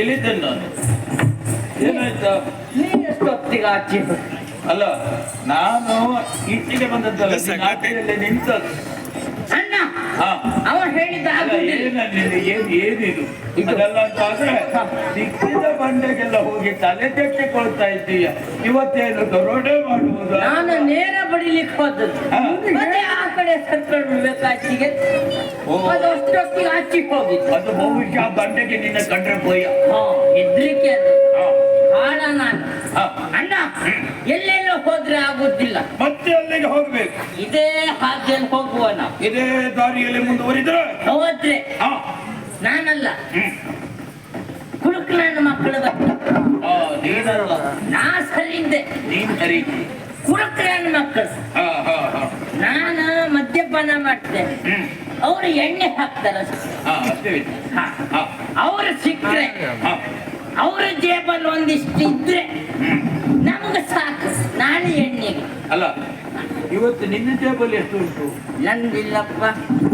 ಇಲ್ಲಿದ್ದೇನೆ ನಾನು. ಏನಾಯ್ತಾ? ನೀ ಎಷ್ಟೊತ್ತಿಗೆ ಆಚೆ? ಅಲ್ಲ ನಾನು ಇಟ್ಟಿಗೆ ಬಂದದ್ದಲ್ಲ ನೀನು ಆಚೆಯಲ್ಲೇ ನಿಂತದ್ದು ಅವ. ಏನಿದೆ ಏನ್ ಅಂತ ಆದ್ರೆ ಸಿಕ್ಕಿದ ಬಂಡೆಗೆಲ್ಲ ಹೋಗಿ ತಲೆ ತೆಟ್ಟಿಕೊಳ್ತಾ ಇದ್ದೀಯ. ಇವತ್ತೇನು ದರೋಡೆ ಮಾಡುವುದು? ನಾನು ನೇರ ಬಡಿಲಿಕ್ಕೆ ಹೋದದ್ದು. ಮತ್ತೆ ಆ ಕಡೆ ಸರ್ಕೊಂಡು ಆಚೆಗೆ. ಅದು ಅಷ್ಟೊತ್ತಿಗೆ ಆಚೆಗೆ ಅದು ಬಹುಶಃ ಬಂಡೆಗೆ ನಿನ್ನ ಕಂಡ್ರೆ ಭಯ. ಹೆದ್ರಿಕೆ ಅದು. ನಾನು. ಅಣ್ಣ ಎಲ್ಲೆಲ್ಲೋ ಹೋದ್ರೆ ಆಗುದಿಲ್ಲ. ಮತ್ತೆ ಅಲ್ಲಿಗೆ ಹೋಗ್ಬೇಕು. ಇದೇ ಹಾದಿಯಲ್ಲಿ ಹೋಗುವ ನಾವು. ಇದೇ ದಾರಿಯಲ್ಲಿ ಮುಂದುವರಿದ್ರೆ? ಹೋದ್ರೆ? ನಾನಲ್ಲ. ಹ್ಮ್. ಕುಡುಕ್ ಮಕ್ಕಳು ನಾ ಸರಿ ಇದ್ದೆ ನೀನ್ ಸರಿ ಕುಡುಕ್ ನನ್ನ ಮಕ್ಕಳು ನಾನು ಮದ್ಯಪಾನ ಮಾಡ್ತೇನೆ. ಅವರು ಎಣ್ಣೆ ಹಾಕ್ತಾರ ಅವ್ರು ಸಿಕ್ಕರೆ. ಹಾ. ಅವ್ರ ಜೇಬಲ್ಲಿ ಒಂದಿಷ್ಟು ಇದ್ರೆ ನಮಗೆ ಸಾಕು ಎಣ್ಣೆಗೆ ಅಲ್ಲ ಇವತ್ತು ನಿನ್ನ ಟೇಬಲ್ ಎಷ್ಟು ಉಂಟು? ನಂದಿಲ್ಲಪ್ಪ.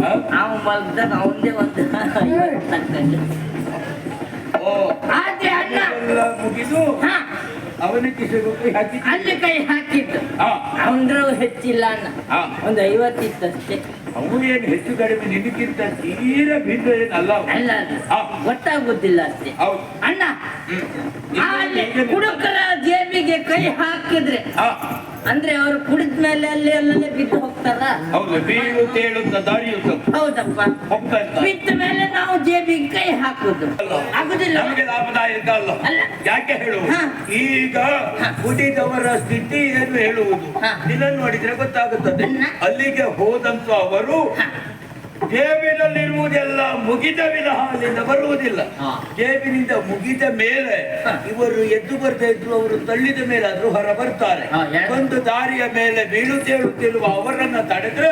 ಅವನು ನಾವು ಮಲ್ದಾಗ ಅವನದೇ ಒಂದು ಓ ಆದ್ರೆ ಅಣ್ಣ ಎಲ್ಲ ಮುಗಿದು ಹಾ. ಅವನ ಕಿಸೆಗೆ ಕೈ ಹಾಕಿ ಅಲ್ಲಿ ಕೈ ಹಾಕಿದ್ದು. ಅವನು ಹೆಚ್ಚಿಲ್ಲ ಅಣ್ಣ. ಒಂದು ಐವತ್ತಿತ್ತಷ್ಟೇ. ಅವನು ಏನು ಹೆಚ್ಚು ಕಡಿಮೆ ನಿನಗಿಂತ ತೀರ ಭಿನ್ನ ಏನಲ್ಲ. ಅಲ್ಲ. ಗೊತ್ತಾಗುದಿಲ್ಲ ಅಷ್ಟೇ. ಹೌದು. ಅಣ್ಣ ಕುಡುಕರ ಜೇಬಿಗೆ ಕೈ ಹಾಕಿದ್ರೆ ಅಂದ್ರೆ ಅವ್ರು ಕುಡಿದ ಮೇಲೆ ಅಲ್ಲಿ ಅಲ್ಲಲ್ಲೇ ಬಿದ್ದು ಹೋಗ್ತಾರ? ಹೌದು ಬೀಳು ತೇಳುತ್ತ ದಾರಿಯುತ್ತ ಹೌದಪ್ಪ. ಹೋಗ್ತಾ ಬಿದ್ದ ಮೇಲೆ ನಾವು ಜೇಬಿಗೆ ಕೈ ಹಾಕುದು. ಆಗುದಿಲ್ಲ. ನಮಗೆ ಲಾಭದಾಯಕ ಅಲ್ಲ. ಅಲ್ಲ. ಯಾಕೆ ಹೇಳು. ಈಗ ಕುಡಿದವರ ಸ್ಥಿತಿ ಏನು ಹೇಳುವುದು. ಇದನ್ನು ನೋಡಿದ್ರೆ ಗೊತ್ತಾಗುತ್ತದೆ. ಅಲ್ಲಿಗೆ ಹೋದಂತ ಅವರು. ಜೇಬಿನಲ್ಲಿರುವುದೆಲ್ಲ ಮುಗಿದ ವಿನಃ ಅಲ್ಲಿಂದ ಬರುವುದಿಲ್ಲ. ಜೇಬಿನಿಂದ ಮುಗಿದ ಮೇಲೆ ಇವರು ಎದ್ದು ಬರ್ತಾ ಇದ್ರು ಅವರು ತಳ್ಳಿದ ಮೇಲೆ ಆದ್ರೂ ಹೊರ ಬರ್ತಾರೆ. ಒಂದು ದಾರಿಯ ಮೇಲೆ ಬೀಳುತ್ತೇಳುತ್ತಿರುವ ಅವರನ್ನ ತಡೆದ್ರೆ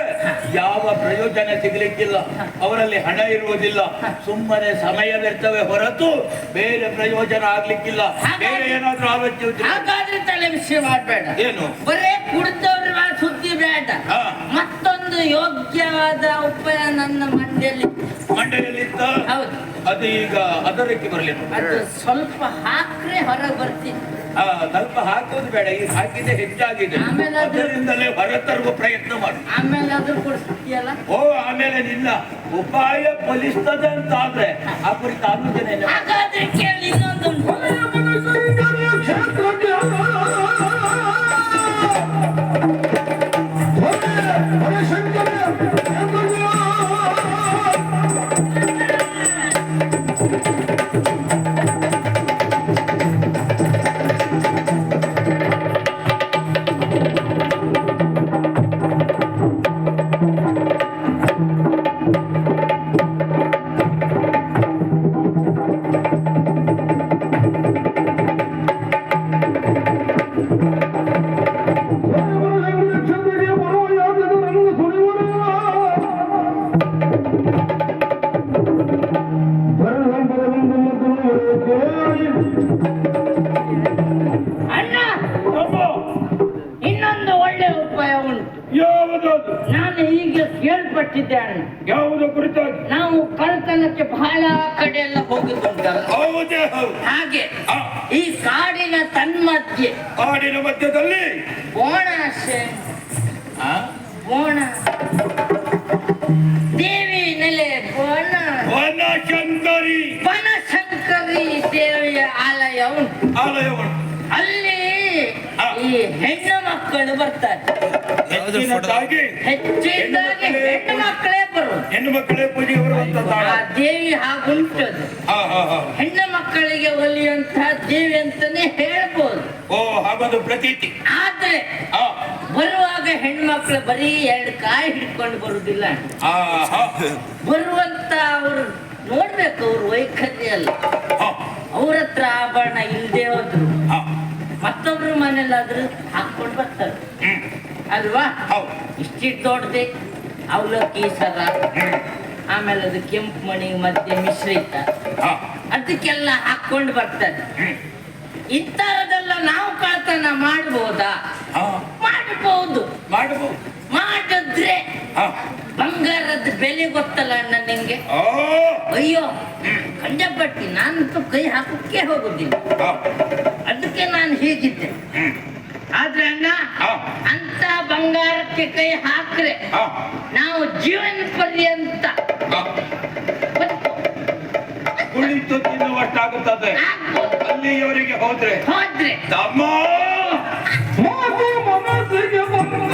ಯಾವ ಪ್ರಯೋಜನ ಸಿಗಲಿಕ್ಕಿಲ್ಲ. ಅವರಲ್ಲಿ ಹಣ ಇರುವುದಿಲ್ಲ. ಸುಮ್ಮನೆ ಸಮಯ ವ್ಯರ್ಥವೇ ಹೊರತು ಬೇರೆ ಪ್ರಯೋಜನ ಆಗ್ಲಿಕ್ಕಿಲ್ಲ. ಬೇರೆ ಏನಾದ್ರೂ ಆಲೋಚನೆ ಇದ್ರೆ- ಹಾಗಾದ್ರೆ ತಲೆ ವಿಷಯ ಮಾಡಬೇಡ. ಏನು? ಬರೇ ಕುಡಿದವ್ರ ಬೇಡ ಮತ್ತೊಂದು ಯೋಗ್ಯವಾದ ಉಪಾಯ ನನ್ನ ಮಂಡ್ಯಲ್ಲಿ ಮಂಡೆಯಲ್ಲಿದ್ದ ಹೌದು. ಅದು ಈಗ ಅದರಕ್ಕೆ ಬರಲಿಲ್ಲ ಅದು ಸ್ವಲ್ಪ ಹಾಕ್ರೆ ಹೊರಗೆ ಬರ್ತೀನಿ. ಸ್ವಲ್ಪ ಹಾಕೋದು ಬೇಡ. ಈಗ ಹಾಕಿದೆ ಹೆಚ್ಚಾಗಿದೆ. ಆಮೇಲೆ ಹೊರ ಅದರಿಂದಲೇ ಹೊರತರುವ ಪ್ರಯತ್ನ ಮಾಡು. ಆಮೇಲೆ ಅದು ಕೊಡಿಸ್ತೀಯಲ್ಲ? ಓ ಆಮೇಲೆ ನಿನ್ನ ಉಪಾಯ ಫಲಿಸ್ತದೆ ಅಂತ ಆದ್ರೆ ಆ ಕುರಿತು ಆಲೋಚನೆ ಇಲ್ಲ. ಹಾಗಾದ್ರೆ ಕೇಳಿ ಇನ್ನೊಂದು ನಾವು ಕಳ್ತನಕ್ಕೆ ಬಹಳ ಕಡೆ ಎಲ್ಲ ಹೌದೇ ಹೌದು. ಹಾಗೆ ಈ ಕಾಡಿನ ತನ್ಮಧ್ಯೆ ಕಾಡಿನ ಮಧ್ಯದಲ್ಲಿ ಬೋಣ ಅಷ್ಟೇ ಬೋಣ ದೇವಿ ನೆಲೆ ಬೋಣ ವನಶಂಕರಿ. ಬನಶಂಕರಿ ದೇವಿಯ ಆಲಯ ಉಂಟು ಆಲಯ ಉಂಟು. ಅಲ್ಲಿ. ಈ ಹೆಣ್ಣು ಮಕ್ಕಳು ಬರ್ತಾರೆ. ಹೆಚ್ಚಿನದಾಗಿ ಹೆಣ್ಣು ಮಕ್ಕಳೇ ಬರು ಹೆಣ್ಣು ಮಕ್ಕಳೇ ಪೂಜೆಗೆ ದೇವಿ ಹಾಗುಂಟದು ಹಾ ಹಾ ಹಾ. ಹೆಣ್ಣು ಮಕ್ಕಳಿಗೆ ಒಲಿಯುವಂತಹ ದೇವಿ ಅಂತಾನೆ ಹೇಳ್ಬೋದು. ಓ ಹಾಗೊಂದು ಪ್ರತೀತಿ. ಆದ್ರೆ ಬರುವಾಗ ಹೆಣ್ಮಕ್ಳು ಬರೀ ಎರಡು ಕಾಯಿ ಹಿಡ್ಕೊಂಡು ಬರುದಿಲ್ಲ ಬರುವಂತ ಅವರು ನೋಡ್ಬೇಕು ಅವ್ರ ವೈಖರಿ ಅಲ್ಲ ಅವ್ರ ಹತ್ರ ಆಭರಣ ಇಲ್ಲದೆ ಹೋದ್ರು. ಮತ್ತೊಬ್ರ ಮನೇಲಾದ್ರೂ ಹಾಕೊಂಡು ಬರ್ತಾರೆ. ಅಲ್ವಾ? ಹೌದು. ಇಷ್ಟಿಟ್ ದೊಡ್ಡದೆ ಅವಲಕ್ಕಿ ಸರ ಆಮೇಲೆ ಅದು ಕೆಂಪು ಮಣಿ ಮಧ್ಯೆ ಮಿಶ್ರಿತ ಅದಕ್ಕೆಲ್ಲ ಹಾಕೊಂಡು ಬರ್ತದೆ ಹ್ಮ್, ಇಂಥದ್ದೆಲ್ಲ ನಾವು ಕಳ್ತನ ಮಾಡ್ಬೋದಾ? ಮಾಡಬಹುದು ಮಾಡಬಹುದು ಮಾಡಿದ್ರೆ. ಬಂಗಾರದ ಬೆಲೆ ಗೊತ್ತಲ್ಲ ಅಣ್ಣ ನಿಂಗೆ? ಆ, ಅಯ್ಯೋ ಕಂಡಪಟ್ಟಿ ನಾನಂತೂ ಕೈ ಹಾಕೋಕ್ಕೆ ಹೋಗುದಿಲ್ಲ. ಅದಕ್ಕೆ ನಾನು ಹೀಗಿದ್ದೆ. ಆದ್ರೆ ಅಣ್ಣ ಅಂತ ಬಂಗಾರಕ್ಕೆ ಕೈ ಹಾಕ್ರೆ ನಾವು ಜೀವನ ಪರ್ಯಂತ. ಕುಳಿತು ತಿನ್ನುವಷ್ಟಾಗುತ್ತದೆ. ಅಲ್ಲಿಯವರಿಗೆ ಹೋದ್ರೆ. ಹೋದ್ರೆ. ತಮ್ಮ. ಮನಸ್ಸಿಗೆ ಬಂದು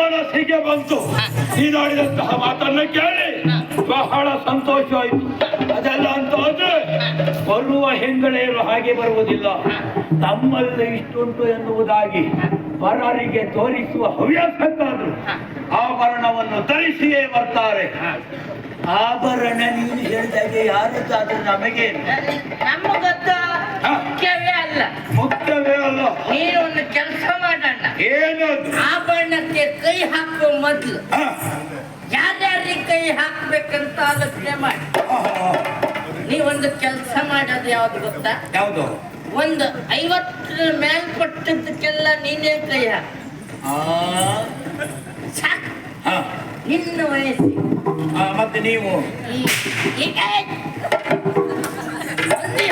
ಮನಸ್ಸಿಗೆ ಬಂತು. ನೀನಾಡಿದಂತಹ ಮಾತನ್ನ ಕೇಳಿ. ಬಹಳ ಸಂತೋಷವಾಯಿತು ಅದೆಲ್ಲ ಅಂತ ಹೋದ್ರೆ ಬರುವ ಹೆಂಗಳೆಯರು ಹಾಗೆ ಬರುವುದಿಲ್ಲ. ತಮ್ಮಲ್ಲಿ ಇಷ್ಟುಂಟು ಎನ್ನುವುದಾಗಿ ಪರರಿಗೆ ತೋರಿಸುವ ಹವ್ಯಾಸಕ್ಕಾದ್ರು ಆಭರಣವನ್ನು ಧರಿಸಿಯೇ ಬರ್ತಾರೆ. ಆಭರಣ ನೀನು ಹೇಳಿದಾಗೆ ಯಾರದ್ದಾದ್ರೂ ನಮಗೆ? ನಮಗಂತ ಹಾ. ಮುಖ್ಯವೇ ಅಲ್ಲ. ಮುಖ್ಯವೇ ಅಲ್ಲ. ನೀನು ಒಂದು ಕೆಲಸ ಮಾಡೋಣ. ಏನು ಆಭರಣಕ್ಕೆ ಕೈ ಹಾಕುವ ಮೊದ್ಲು. ಯಾರ್ಯಾರಿ ಯಾರ್ಯಾರಿಗೆ ಕೈ ಹಾಕ್ಬೇಕಂತ ಆಲೋಚನೆ ಮಾಡಿ. ನೀ ನೀವೊಂದು ಕೆಲಸ ಮಾಡೋದು ಯಾವ್ದು ಗೊತ್ತಾ? ಯಾವುದು? ಒಂದು ಐವತ್ತರ ಮೇಲ್ಪಟ್ಟದಕ್ಕೆಲ್ಲ ನೀನೇ ಕೈ ಹಾಕು. ಸಾಕು. ಹ, ನಿನ್ನ ವಯಸ್ಸು ಮತ್ತೆ ನೀವು?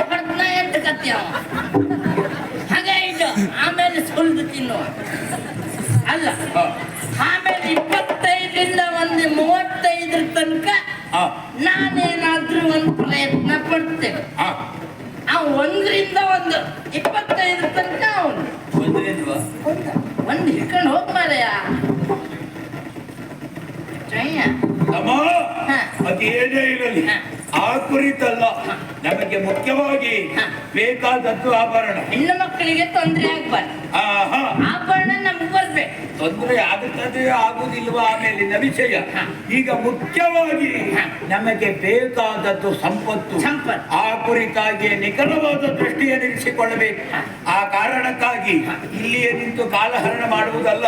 ಹೊಡ್ದ್ನ ಎಂಟು ಕತ್ತಿ ಅವ. ಹಾಗೆ ಆಮೇಲೆ ಸುಲ್ದು ತಿನ್ನುವ ಅಲ್ಲ ಆಮೇಲೆ ಇಪ್ಪತ್ತೈದರಿಂದ ಒಂದು ಮೂವತ್ತೈದರ ತನಕ ಆ, ನಾನೇನಾದ್ರೂ ಒಂದು ಪ್ರಯತ್ನ ಪಡ್ತೇನೆ ಆ, ಆ ಒಂದರಿಂದ ಒಂದು ಇಪ್ಪತ್ತೈದರ ತನಕ ಅವನು ಬಂದ್ರೇನ್ವಾ? ಒಂದು ಒಂದು ಹಿಡ್ಕೊಂಡು ಹೋಗ್ ಮಾರಯ್ಯ ಜಯ ತಮ್ಮ ಹ. ಅದೇನೇ ಇರಲಿ ಹ. ಆ ಕುರಿತಲ್ಲ ನಮಗೆ ಮುಖ್ಯವಾಗಿ ಬೇಕಾದದ್ದು ಆಭರಣ. ಹೆಣ್ಣು ಮಕ್ಕಳಿಗೆ ತೊಂದರೆ ಆಗ್ಬಾರ್ದು. ಆಭರಣ ನಮ್ಗೆ ಬರ್ಬೇಕು ತೊಂದರೆ ಆಗುತ್ತದೆ ಆಗುದಿಲ್ವಾ ಆಮೇಲಿನ ವಿಷಯ. ಈಗ ಮುಖ್ಯವಾಗಿ ನಮಗೆ ಬೇಕಾದದ್ದು ಸಂಪತ್ತು. ಸಂಪತ್ತು. ಆ ಕುರಿತಾಗಿ ನಿಖರವಾದ ದೃಷ್ಟಿಯನ್ನು ಇರಿಸಿಕೊಳ್ಳಬೇಕು ಆ ಕಾರಣಕ್ಕಾಗಿ ಇಲ್ಲಿಯೇ ನಿಂತು ಕಾಲಹರಣ ಮಾಡುವುದಲ್ಲ.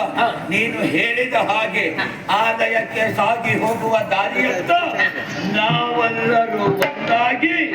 ನೀನು ಹೇಳಿದ ಹಾಗೆ ಆದಾಯಕ್ಕೆ ಸಾಗಿ ಹೋಗುವ ದಾರಿಯತ್ತ ನಾವೆಲ್ಲರೂ ಒಂದಾಗಿ